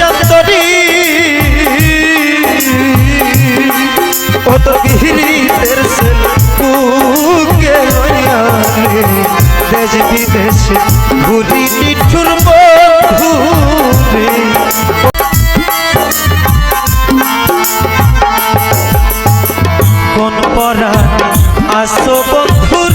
চন্দরী কত গিরিতের বুকে দেশ বিদেশে ঘুরি কোন পরা আসো বন্ধু